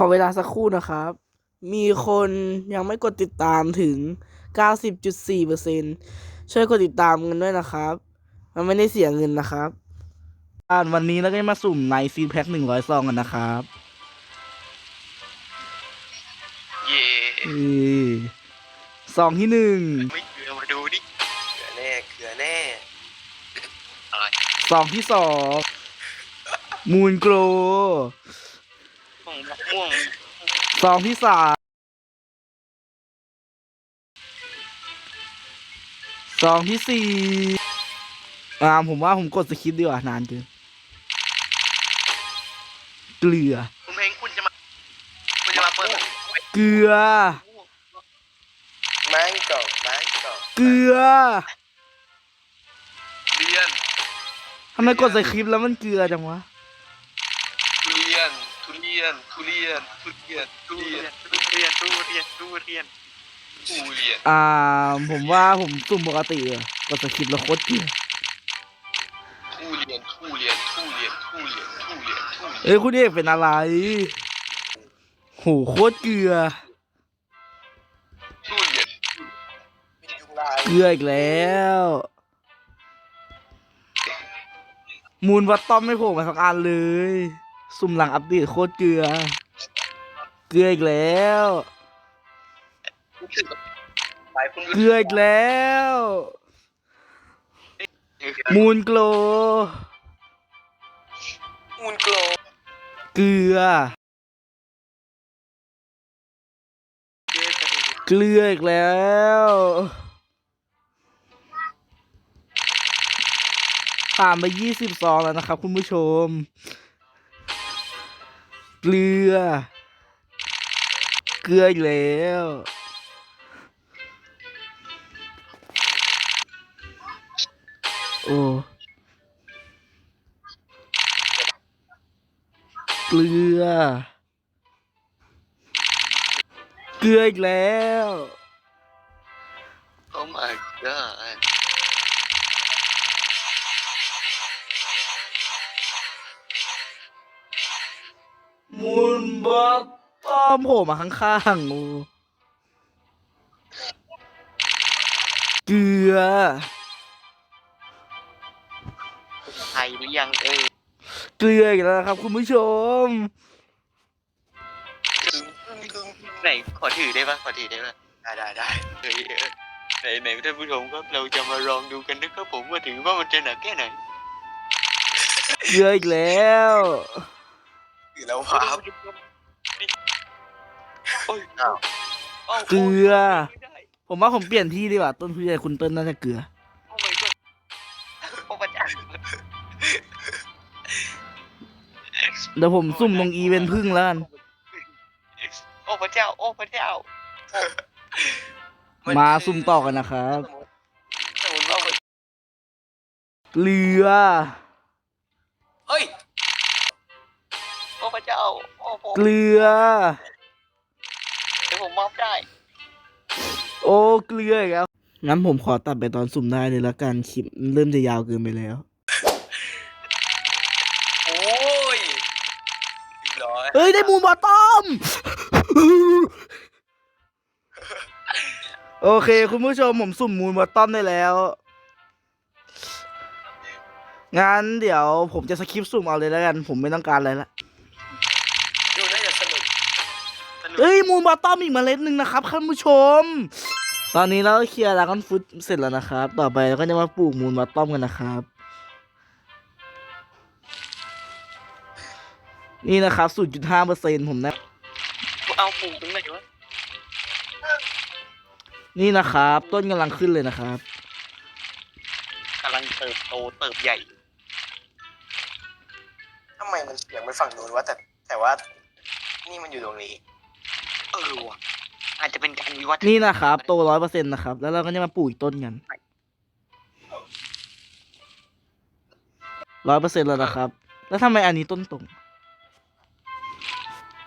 ขอเวลาสักครู่นะครับ มีคนยังไม่กดติดตามถึง 90.4%ช่วยกดติดตามกันด้วยนะครับ มันไม่ได้เสียเงินนะครับอ่านวันนี้เราก็จะมาสุ่มในซีแพ็คหนึ่งร้อยซองกันนะครับ เย่นี่ซองที่หนึ่งไม่เกลือมาดูนี่เกลือแน่เกลือแน่ซองที่สองมูนโกร ม่วงม่วงซองที่สามซองที่สี่อ่าผมว่าผมกดสคริปต์ดีกว่านานเกินเกลือคุณเพลงคุณจะมา คุณจะมาเปิดเกลือแมงโก้แมงโก้เกลือเรียนทำไมกดสคริปต์แล้วมันเกลือจังวะทุเรียน ทุเรียน ทุเรียน ทุเรียน ทุเรียน ทุเรียน ทุเรียน ทุเรียน ทุเรียน อ่า ผมว่าผมสุ่มปกติอะกดสคริปต์แล้วโคตรเกลือทุเรียน ทุเรียน ทุเรียน ทุเรียน ทุเรียน ทุเรียน เอ้ยคุณเอกเป็นอะไรโหโคตรเกลือ ทุเรียนมียุงลายเกลืออีกแล้ว มูลวัตตอมไม่โผล่มาสักอันเลย สุ่มหลังอัปเดตโคตรเกลือ เกลืออีกแล้ว รู้สึกไปคุณเกลืออีกแล้ว มูลโกล มูนโกลเกลือ เกลืออีกแล้ว ผ่านไปยี่สิบซองแล้วนะครับคุณผู้ชม เกลือ เกลืออีกแล้ว โอ้เกลือ เกลืออีกแล้วโอ้ my god มูลบัตต้อมโผล่มาข้างๆโอ้เกลือ ไทยหรือยังเอ่ยเกลืออีกแล้วนะครับ คุณผู้ชมกึ่งกึ่งกึ่งไหนขอถือได้ปะขอถือได้ปะได้ได้ได้เฮ้ยเออไหนไหนท่านผู้ชมครับเราจะมาลองดูกันนะครับผมว่าถือว่ามันจะหนักแค่ไหน เกลืออีกแล้ว อยู่แล้วครับโอ้ยอ้าวอ้าวเกลือ ไม่ได้ผมว่าผมเปลี่ยนที่ดีกว่าต้นทุเรียนคุณเติ้ลน่าจะเกลือ โอ้ my god โอ้พระเจ้าเดี๋ยวผมซุ่มลงอีเวนต์พึ่งแล้วกัน โอ้พระเจ้า โอ้พระเจ้ามาซุ่มต่อกันนะครับ สมมติว่ามันเกลือ โอ้พระเจ้าโอ้ผมเกลือ เดี๋ยวผมมอบได้โอ้เกลืออีกแล้วงั้นผมขอตัดไปตอนสุ่มได้เลยละกันคลิปเริ่มจะยาวเกินไปแล้ว โอ้ยเรียบร้อยเฮ้ย ได้มูลบอตตอม โอเค คุณผู้ชมผมสุ่มมูลบอตตอมได้แล้ว งั้นเดี๋ยวผมจะสคริปต์สุ่มเอาเลยแล้วกัน ผมไม่ต้องการอะไรละดู น่าจะสนุกสนุกเฮ้ยมูลบอตตอมอีกเมล็ดหนึ่งนะครับท่านผู้ชม ตอนนี้เราก็เคลียร์ดากอนฟุตเสร็จแล้วนะครับ ต่อไปเราก็จะมาปลูกมูลบอตตอมกันนะครับ นี่นะครับ0.5เปอร์เซ็นผมนะ เอาปลูกตรงไหนวะนี่นะครับ ต้นกำลังขึ้นเลยนะครับกำลังเติบโตเติบใหญ่ทำไมมันเสียงไปฝั่งนู้นวะแต่แต่ว่า นี่มันอยู่ตรงนี้ เออว่ะอาจจะเป็นการวิวัฒนี่นะครับ โตร้อยเปอร์เซ็นต์นะครับ แล้วเราก็จะมาปลูกอีกต้นกันร้อยเปอร์เซ็นต์แล้วนะครับ แล้วทำไมอันนี้ต้นตรง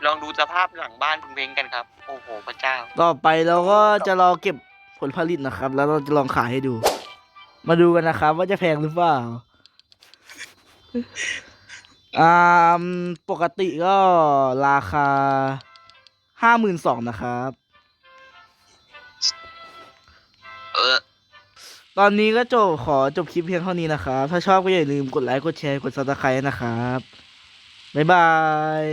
ลองดูสภาพหลังบ้านคุณเพลงกันครับ โอ้โหพระเจ้า ต่อไปเราก็จะรอเก็บผลผลิตนะครับ แล้วเราจะลองขายให้ดู มาดูกันนะครับ ว่าจะแพงหรือเปล่า อ่าปกติก็ราคาห้าหมื่นสองนะครับ เออ ตอนนี้ก็จบขอจบคลิปเพียงเท่านี้นะครับ ถ้าชอบก็อย่าลืมกดไลค์ กดแชร์ กดซับสไครต์นะครับ บ๊ายบาย